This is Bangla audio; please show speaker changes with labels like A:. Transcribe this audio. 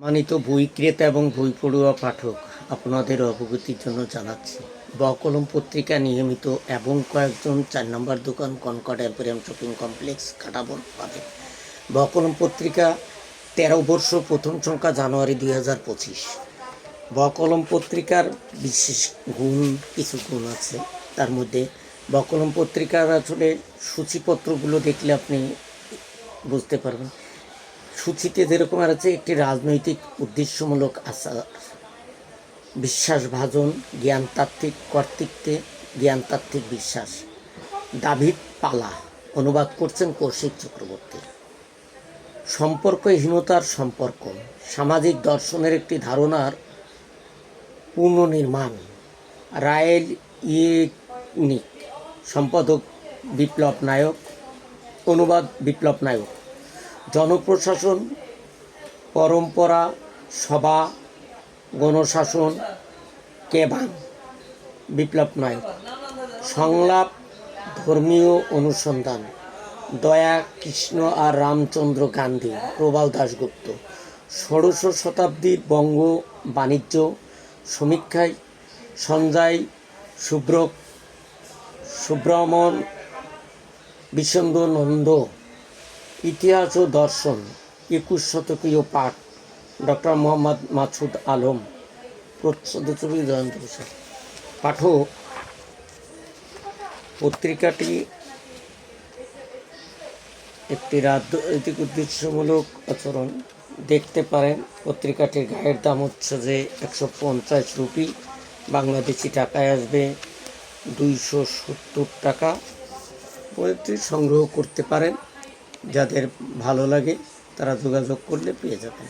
A: মানিত বই ক্রেতা এবং বই পড়ুয়া পাঠক, আপনাদের অবগতির জন্য জানাচ্ছি। বকলম পত্রিকা নিয়মিত এবং কয়েকজন চার নম্বর দোকান Concord emporium shopping complex Katabon পাবে। বকলম পত্রিকা তেরো বর্ষ প্রথম সংখ্যা জানুয়ারি দুই হাজার পঁচিশ। বকলম পত্রিকার বিশেষ গুণ, কিছু গুণ আছে। তার মধ্যে বকলম পত্রিকার আসলে সূচিপত্রগুলো দেখলে আপনি বুঝতে পারবেন। সূচিতে যেরকম আর আছে, একটি রাজনৈতিক উদ্দেশ্যমূলক আচার বিশ্বাসভাজন, জ্ঞানতাত্ত্বিক কর্তৃত্বে জ্ঞানতাত্ত্বিক বিশ্বাস। দাভিদ পালা, অনুবাদ করছেন কৌশিক চক্রবর্তী। সম্পর্কহীনতার সম্পর্ক, সামাজিক দর্শনের একটি ধারণার পুনর্নির্মাণ। রায়েল ইয়েনিক সম্পাদক বিপ্লব নায়ক, অনুবাদ বিপ্লব নায়ক। জনপ্রশাসন, পরম্পরা, সভা, গণশাসন কেবাং বিপ্লব নায়ক। সংলাপ, ধর্মীয় অনুসন্ধান। দয়া, কৃষ্ণ আর রামচন্দ্র গান্ধী, প্রবাল দাশগুপ্ত। ষোড়শ শতাব্দীর বঙ্গ বাণিজ্য, সমীক্ষায় সঞ্জয় শুভ্র সুব্রমণ বিশ্বন্দ নন্দ ইতিহাস ও দর্শন, একুশ শতকীয় পাঠ, ডক্টর মোহাম্মদ মাসুদ আলম জয়ন্ত প্রসাদ। পাঠক, পত্রিকাটি একটি রাজনৈতিক উদ্দেশ্যমূলক আচরণ। দেখতে পারেন, পত্রিকাটির গায়ের দাম হচ্ছে যে একশো পঞ্চাশ রুপি, বাংলাদেশি টাকায় আসবে দুইশো সত্তর টাকা। বইটি সংগ্রহ করতে পারেন। যাদের ভালো লাগে তারা যোগাযোগ করলে পেয়ে যাবেন।